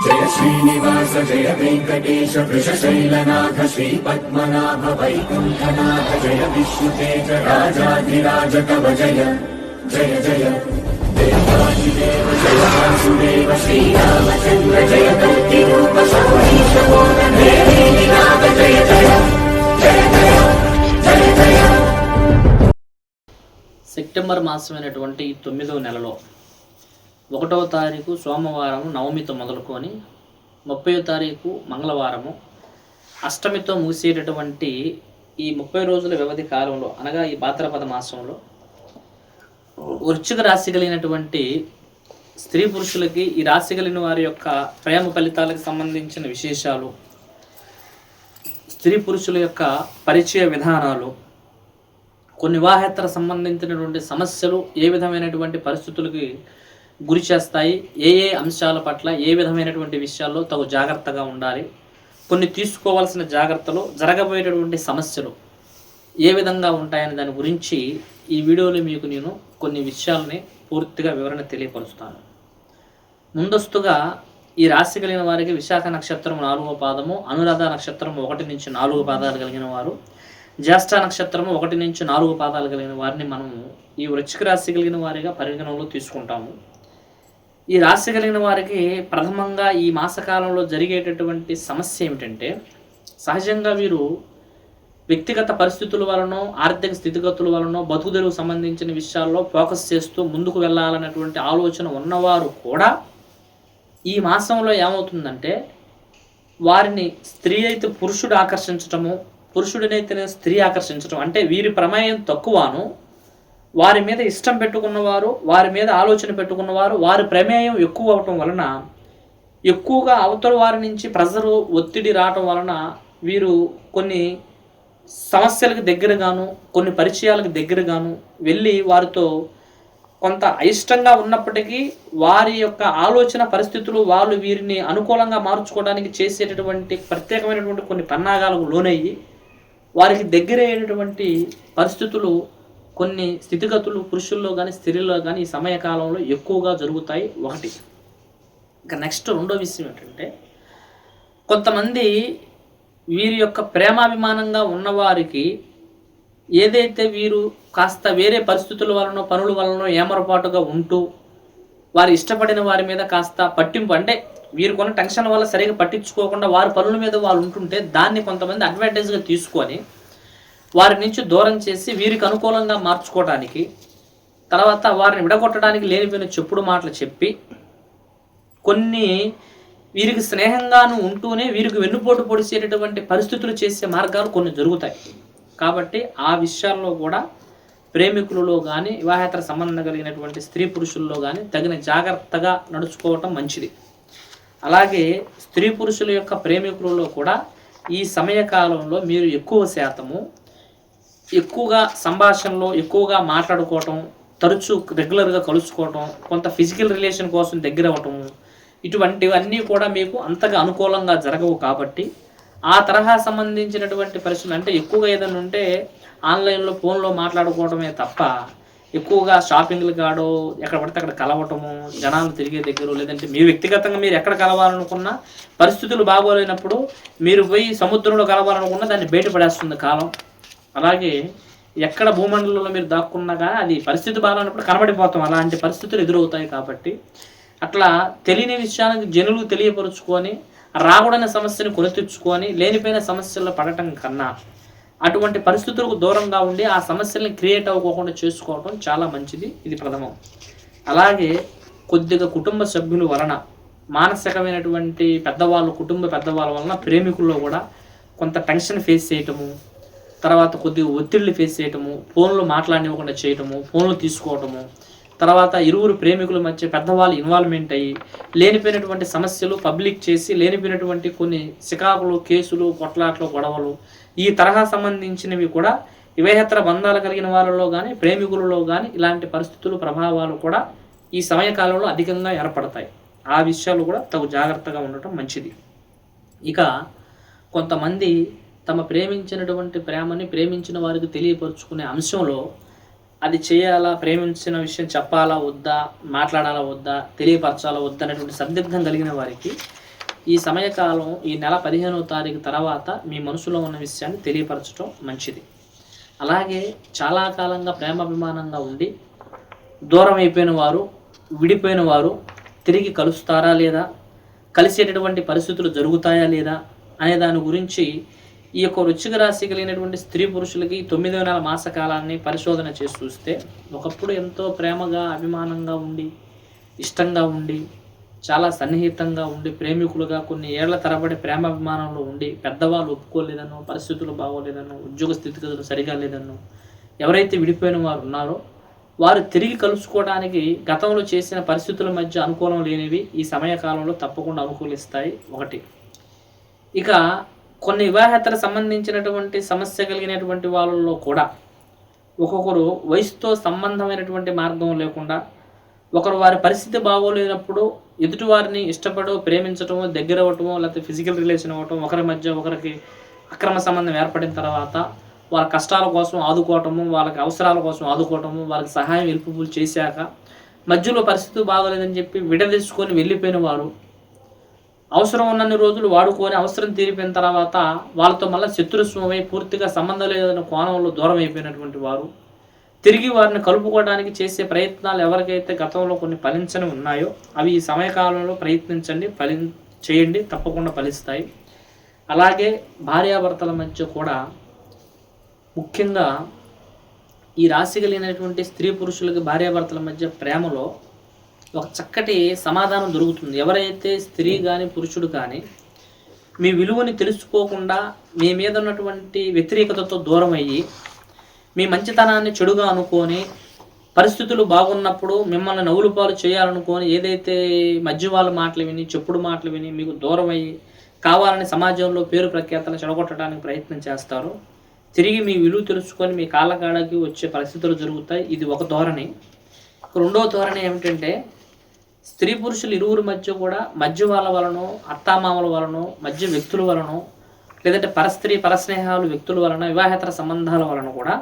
జయ శ్రీనివాస జయ వెంకటేశ వృషశైలనాథ శ్రీ పద్మనాభ వైకుంఠనాథ జయ విష్ణుతేజ రాజాధిరాజ కవ జయ జయ జయ. దేవాదిదేవ జయ వాసుదేవ శ్రీరామచంద్ర జయ కల్కి రూప శౌరీశ జయ జయ సెప్టెంబర్ మాసమైనటువంటి తొమ్మిదవ నెలలో ఒకటవ తారీఖు సోమవారం నవమితో మొదలుకొని ముప్పయో తారీఖు మంగళవారము అష్టమితో ముగిసేటటువంటి ఈ ముప్పై రోజుల వ్యవధి కాలంలో అనగా ఈ భాద్రపద మాసంలో వృశ్చిక రాశి కలిగినటువంటి స్త్రీ పురుషులకి ఈ రాశి కలిగిన వారి యొక్క ప్రేమ ఫలితాలకు సంబంధించిన విశేషాలు స్త్రీ పురుషుల యొక్క పరిచయ విధానాలు కొన్ని వివాహేతర సంబంధించినటువంటి సమస్యలు ఏ విధమైనటువంటి పరిస్థితులకి గురి చేస్తాయి. ఏ ఏ అంశాల పట్ల ఏ విధమైనటువంటి విషయాల్లో తగు జాగ్రత్తగా ఉండాలి. కొన్ని తీసుకోవాల్సిన జాగ్రత్తలు జరగబోయేటటువంటి సమస్యలు ఏ విధంగా ఉంటాయనే దాని గురించి ఈ వీడియోలో మీకు నేను కొన్ని విషయాలని పూర్తిగా వివరణ తెలియపరుస్తాను. ముందస్తుగా ఈ రాశి కలిగిన వారికి విశాఖ నక్షత్రం నాలుగో పాదము అనురాధ నక్షత్రం ఒకటి నుంచి నాలుగు పాదాలు కలిగిన వారు జ్యేష్ఠ నక్షత్రము ఒకటి నుంచి నాలుగు పాదాలు కలిగిన వారిని మనము ఈ వృచ్చిక రాశి కలిగిన వారిగా పరిగణనలో తీసుకుంటాము. ఈ రాశి కలిగిన వారికి ప్రథమంగా ఈ మాసకాలంలో జరిగేటటువంటి సమస్య ఏమిటంటే సహజంగా వీరు వ్యక్తిగత పరిస్థితుల వలన ఆర్థిక స్థితిగతుల వలన బతుకుదెరువు సంబంధించిన విషయాల్లో ఫోకస్ చేస్తూ ముందుకు వెళ్ళాలన్నటువంటి ఆలోచన ఉన్నవారు కూడా ఈ మాసంలో ఏమవుతుందంటే వారిని స్త్రీ అయితే పురుషుడు ఆకర్షించటము పురుషుడినైతేనే స్త్రీ ఆకర్షించడం అంటే వీరి ప్రమేయం తక్కువను వారి మీద ఇష్టం పెట్టుకున్నవారు వారి మీద ఆలోచన పెట్టుకున్నవారు వారి ప్రమేయం ఎక్కువ అవటం వలన ఎక్కువగా అవతల వారి నుంచి ప్రెజరు ఒత్తిడి రావటం వలన వీరు కొన్ని సమస్యలకు దగ్గరగాను కొన్ని పరిచయాలకు దగ్గరగాను వెళ్ళి వారితో కొంత అయిష్టంగా ఉన్నప్పటికీ వారి యొక్క ఆలోచన పరిస్థితులు వాళ్ళు వీరిని అనుకూలంగా మార్చుకోవడానికి చేసేటటువంటి ప్రత్యేకమైనటువంటి కొన్ని పన్నాగాలకు లోనయ్యి వారికి దగ్గరయ్యేటటువంటి పరిస్థితులు కొన్ని స్థితిగతులు పురుషుల్లో కానీ స్త్రీల్లో కానీ ఈ సమయకాలంలో ఎక్కువగా జరుగుతాయి. ఒకటి. ఇంకా నెక్స్ట్ రెండో విషయం ఏంటంటే కొంతమంది వీరి యొక్క ప్రేమాభిమానంగా ఉన్నవారికి ఏదైతే వీరు కాస్త వేరే పరిస్థితుల వలన పనుల వలన ఏమరపాటుగా ఉంటూ వారు ఇష్టపడిన వారి మీద కాస్త పట్టింపు అంటే వీరు కొన్న టెన్షన్ వల్ల సరిగా పట్టించుకోకుండా వారి పనుల మీద వాళ్ళు ఉంటుంటే దాన్ని కొంతమంది అడ్వాంటేజ్గా తీసుకొని వారి నుంచి దూరం చేసి వీరికి అనుకూలంగా మార్చుకోవడానికి తర్వాత వారిని విడగొట్టడానికి లేనిపోయిన చెప్పుడు మాటలు చెప్పి కొన్ని వీరికి స్నేహంగాను ఉంటూనే వీరికి వెన్నుపోటు పొడిచేటటువంటి పరిస్థితులు చేసే మార్గాలు కొన్ని జరుగుతాయి. కాబట్టి ఆ విషయాల్లో కూడా ప్రేమికులలో కానీ వివాహేతర సంబంధం కలిగినటువంటి స్త్రీ పురుషుల్లో కానీ తగిన జాగ్రత్తగా నడుచుకోవటం మంచిది. అలాగే స్త్రీ పురుషుల యొక్క ప్రేమికులలో కూడా ఈ సమయకాలంలో మీరు ఎక్కువ శాతము ఎక్కువగా సంభాషణలో ఎక్కువగా మాట్లాడుకోవటం తరచూ రెగ్యులర్గా కలుసుకోవటం కొంత ఫిజికల్ రిలేషన్ కోసం దగ్గర అవ్వటం ఇటువంటివన్నీ కూడా మీకు అంతగా అనుకూలంగా జరగవు కాబట్టి ఆ తరహా సంబంధించినటువంటి పరిస్థితులు అంటే ఎక్కువగా ఏదైనా ఉంటే ఆన్లైన్లో ఫోన్లో మాట్లాడుకోవడమే తప్ప ఎక్కువగా షాపింగ్లు కాడో ఎక్కడ పడితే అక్కడ కలవటము జనాలు తిరిగే దగ్గర లేదంటే మీ వ్యక్తిగతంగా మీరు ఎక్కడ కలవాలనుకున్నా పరిస్థితులు బాగోలేనప్పుడు మీరు పోయి సముద్రంలో కలవాలనుకున్నా దాన్ని బయటపడేస్తుంది కాలం. అలాగే ఎక్కడ భూమండలంలో మీరు దాక్కున్నా కానీ అది పరిస్థితి బాగాలన్నప్పుడు కనబడిపోతాం. అలాంటి పరిస్థితులు ఎదురవుతాయి కాబట్టి అట్లా తెలియని విషయానికి జనులు తెలియపరుచుకొని రాకూడని సమస్యను కొని తెచ్చుకొని లేనిపోయిన సమస్యల్లో పడటం కన్నా అటువంటి పరిస్థితులకు దూరంగా ఉండి ఆ సమస్యల్ని క్రియేట్ అవ్వకోకుండా చేసుకోవడం చాలా మంచిది. ఇది ప్రథమం. అలాగే కొద్దిగా కుటుంబ సభ్యుల వలన మానసికమైనటువంటి పెద్దవాళ్ళు కుటుంబ పెద్దవాళ్ళ వలన ప్రేమికుల్లో కూడా కొంత టెన్షన్ ఫేస్ చేయటము తర్వాత కొద్దిగా ఒత్తిళ్ళు ఫేస్ చేయటము ఫోన్లు మాట్లాడనివ్వకుండా చేయటము ఫోన్లు తీసుకోవటము తర్వాత ఇరువురు ప్రేమికుల మధ్య పెద్దవాళ్ళు ఇన్వాల్వ్మెంట్ అయ్యి లేనిపోయినటువంటి సమస్యలు పబ్లిక్ చేసి లేనిపోయినటువంటి కొన్ని సికాకులు కేసులు కొట్లాట్లు గొడవలు ఈ తరహా సంబంధించినవి కూడా వివేహేతర బంధాలు కలిగిన వాళ్ళలో కానీ ప్రేమికులలో కానీ ఇలాంటి పరిస్థితులు ప్రభావాలు కూడా ఈ సమయకాలంలో అధికంగా ఏర్పడతాయి. ఆ విషయాలు కూడా తగు జాగ్రత్తగా ఉండటం మంచిది. ఇక కొంతమంది తమ ప్రేమించినటువంటి ప్రేమని ప్రేమించిన వారికి తెలియపరుచుకునే అంశంలో అది చేయాలా ప్రేమించిన విషయం చెప్పాలా వద్దా మాట్లాడాలా వద్దా తెలియపరచాలా వద్దా అనేటువంటి సందిగ్ధం కలిగిన వారికి ఈ సమయకాలం ఈ నెల పదిహేనవ తారీఖు తర్వాత మీ మనసులో ఉన్న విషయాన్ని తెలియపరచడం మంచిది. అలాగే చాలా కాలంగా ప్రేమాభిమానంగా ఉండి దూరం అయిపోయిన వారు విడిపోయిన వారు తిరిగి కలుస్తారా లేదా? కలిసేటటువంటి పరిస్థితులు జరుగుతాయా లేదా? అనే దాని గురించి ఈ యొక్క వృచ్చిక రాశి కలిగినటువంటి స్త్రీ పురుషులకి తొమ్మిదవ నెల మాస కాలాన్ని పరిశోధన చేసి చూస్తే ఒకప్పుడు ఎంతో ప్రేమగా అభిమానంగా ఉండి ఇష్టంగా ఉండి చాలా సన్నిహితంగా ఉండి ప్రేమికులుగా కొన్ని ఏళ్ళ తరబడి ప్రేమ అభిమానంలో ఉండి పెద్దవాళ్ళు ఒప్పుకోలేదనో పరిస్థితులు బాగోలేదనో ఉద్యోగ స్థితిగతులు సరిగా లేదనో ఎవరైతే విడిపోయిన వారు ఉన్నారో వారు తిరిగి కలుసుకోవడానికి గతంలో చేసిన పరిస్థితుల మధ్య అనుకూలం లేనివి ఈ సమయకాలంలో తప్పకుండా అనుకూలిస్తాయి. ఒకటి. ఇక కొన్ని వివాహేతర సంబంధించినటువంటి సమస్య కలిగినటువంటి వాళ్ళలో కూడా ఒక్కొక్కరు వయసుతో సంబంధమైనటువంటి మార్గం లేకుండా ఒకరు వారి పరిస్థితి బాగోలేనప్పుడు ఎదుటివారిని ఇష్టపడో ప్రేమించటమో దగ్గర అవ్వటమో లేకపోతే ఫిజికల్ రిలేషన్ అవ్వటం ఒకరి మధ్య ఒకరికి అక్రమ సంబంధం ఏర్పడిన తర్వాత వాళ్ళ కష్టాల కోసం ఆదుకోవటము వాళ్ళకి అవసరాల కోసం ఆదుకోవటము వాళ్ళకి సహాయం హెల్ప్ఫుల్ చేశాక మధ్యలో పరిస్థితి బాగోలేదని చెప్పి విడదీసుకొని వెళ్ళిపోయిన వారు అవసరం ఉన్నన్ని రోజులు వాడుకొని అవసరం తీరిపోయిన తర్వాత వాళ్ళతో మళ్ళీ శత్రుస్వమై పూర్తిగా సంబంధం లేదన్న కోణంలో దూరం అయిపోయినటువంటి వారు తిరిగి వారిని కలుపుకోవడానికి చేసే ప్రయత్నాలు ఎవరికైతే గతంలో కొన్ని ఫలించని ఉన్నాయో అవి ఈ సమయకాలంలో ప్రయత్నించండి ఫలి చేయండి తప్పకుండా ఫలిస్తాయి. అలాగే భార్యాభర్తల మధ్య కూడా ముఖ్యంగా ఈ రాశి కలిగినటువంటి స్త్రీ పురుషులకి భార్యాభర్తల మధ్య ప్రేమలో ఒక చక్కటి సమాధానం దొరుకుతుంది. ఎవరైతే స్త్రీ కానీ పురుషుడు కానీ మీ విలువని తెలుసుకోకుండా మీ మీద ఉన్నటువంటి వ్యతిరేకతతో దూరం అయ్యి మీ మంచితనాన్ని చెడుగా అనుకొని పరిస్థితులు బాగున్నప్పుడు మిమ్మల్ని నవ్వులు పాలు చేయాలనుకొని ఏదైతే మధ్య వాళ్ళ మాటలు విని చెప్పుడు మాటలు విని మీకు దూరం అయ్యి కావాలని సమాజంలో పేరు ప్రఖ్యాతలు చెడగొట్టడానికి ప్రయత్నం చేస్తారు తిరిగి మీ విలువ తెలుసుకొని మీ కాళ్ళకాడకి వచ్చే పరిస్థితులు జరుగుతాయి. ఇది ఒక ధోరణి. రెండవ ధోరణి ఏమిటంటే స్త్రీ పురుషులు ఇరువురి మధ్య కూడా మధ్య వాళ్ళ వలన అత్తామామల వలన మధ్య వ్యక్తుల వలన లేదంటే పరస్త్రీ పరస్నేహాలు వ్యక్తుల వలన వివాహేతర సంబంధాల వలన కూడా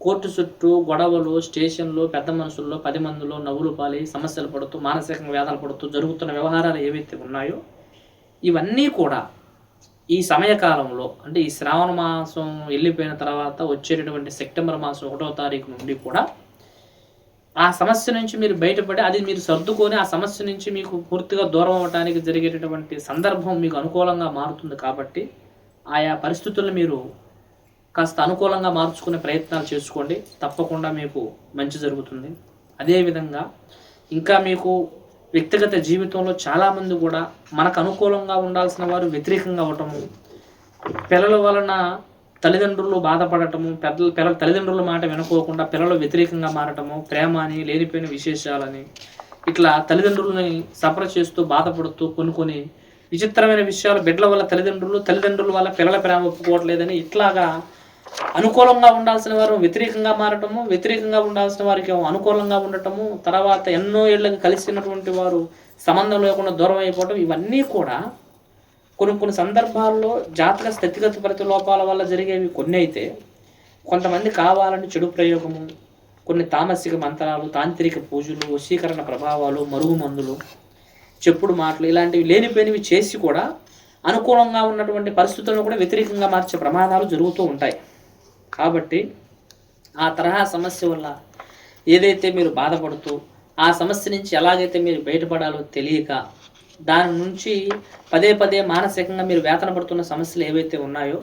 కోర్టు చుట్టూ గొడవలు స్టేషన్లు పెద్ద మనుషుల్లో పది మందిలో నవ్వులు పాలి సమస్యలు పడుతూ మానసికంగా వేదాలు పడుతూ జరుగుతున్న వ్యవహారాలు ఏవైతే ఉన్నాయో ఇవన్నీ కూడా ఈ సమయకాలంలో అంటే ఈ శ్రావణ మాసం వెళ్ళిపోయిన తర్వాత వచ్చేటటువంటి సెప్టెంబర్ మాసం ఒకటో తారీఖు నుండి కూడా ఆ సమస్య నుంచి మీరు బయటపడి అది మీరు సర్దుకొని ఆ సమస్య నుంచి మీకు పూర్తిగా దూరం అవడానికి జరిగేటటువంటి సందర్భం మీకు అనుకూలంగా మారుతుంది కాబట్టి ఆయా పరిస్థితులను మీరు కాస్త అనుకూలంగా మార్చుకునే ప్రయత్నాలు చేసుకోండి. తప్పకుండా మీకు మంచి జరుగుతుంది. అదేవిధంగా ఇంకా మీకు వ్యక్తిగత జీవితంలో చాలామంది కూడా మనకు అనుకూలంగా ఉండాల్సిన వారు వ్యతిరేకంగా అవటము పిల్లల వలన తల్లిదండ్రులు బాధపడటము పెద్దల పిల్లల తల్లిదండ్రుల మాట వినుకోకుండా పిల్లలు వ్యతిరేకంగా మారటము ప్రేమ అని లేనిపోయిన విశేషాలని ఇట్లా తల్లిదండ్రులని సఫర్ చేస్తూ బాధపడుతూ కొన్ని కొన్ని విచిత్రమైన విషయాలు బిడ్డల వల్ల తల్లిదండ్రులు తల్లిదండ్రుల వల్ల పిల్లల ప్రేమ ఒప్పుకోవట్లేదని ఇట్లాగా అనుకూలంగా ఉండాల్సిన వారు వ్యతిరేకంగా మారటము వ్యతిరేకంగా ఉండాల్సిన వారికి అనుకూలంగా ఉండటము తర్వాత ఎన్నో ఏళ్ళకి కలిసినటువంటి వారు సంబంధం లేకుండా దూరం అయిపోవటం ఇవన్నీ కూడా కొన్ని కొన్ని సందర్భాల్లో జాతక స్థితిగత ప్రతి లోపాల వల్ల జరిగేవి కొన్ని అయితే కొంతమంది కావాలని చెడు ప్రయోగము కొన్ని తామసిక మంత్రాలు తాంత్రిక పూజలు వశీకరణ ప్రభావాలు మరుగు మందులు చెప్పుడు మాటలు ఇలాంటివి లేనిపోయినవి చేసి కూడా అనుకూలంగా ఉన్నటువంటి పరిస్థితులను కూడా వ్యతిరేకంగా మార్చే ప్రమాదాలు జరుగుతూ ఉంటాయి. కాబట్టి ఆ తరహా సమస్య వల్ల ఏదైతే మీరు బాధపడుతూ ఆ సమస్య నుంచి ఎలాగైతే మీరు బయటపడాలో తెలియక దాని నుంచి పదే పదే మానసికంగా మీరు వేతన పడుతున్న సమస్యలు ఏవైతే ఉన్నాయో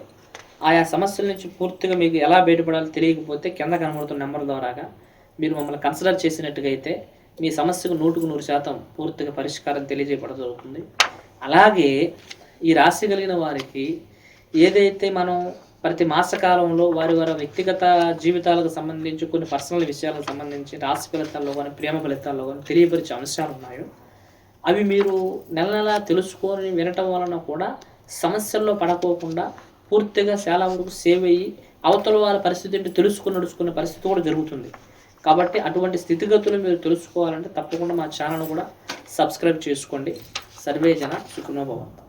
ఆయా సమస్యల నుంచి పూర్తిగా మీకు ఎలా బయటపడాలో తెలియకపోతే కింద కనబడుతున్న నెంబర్ ద్వారాగా మీరు మమ్మల్ని కన్సిడర్ చేసినట్టుగా అయితే మీ సమస్యకు నూటుకు నూరు శాతం పూర్తిగా పరిష్కారం తెలియజేయబడ జరుగుతుంది. అలాగే ఈ రాశి కలిగిన వారికి ఏదైతే మనం ప్రతి మాసకాలంలో వారి వారి వ్యక్తిగత జీవితాలకు సంబంధించి కొన్ని పర్సనల్ విషయాలకు సంబంధించి రాశి ఫలితాల్లో కానీ ప్రేమ ఫలితాల్లో కానీ తెలియపరిచే అంశాలు ఉన్నాయో అవి మీరు నెల నెల తెలుసుకొని వినటం వలన కూడా సమస్యల్లో పడకోకుండా పూర్తిగా చాలా వరకు సేవ్ అయ్యి అవతల వాళ్ళ పరిస్థితి ఏంటో తెలుసుకుని నడుచుకునే పరిస్థితి కూడా జరుగుతుంది. కాబట్టి అటువంటి స్థితిగతులు మీరు తెలుసుకోవాలంటే తప్పకుండా మా ఛానల్ కూడా సబ్స్క్రైబ్ చేసుకోండి. సర్వేజన సుఖనోభవంతం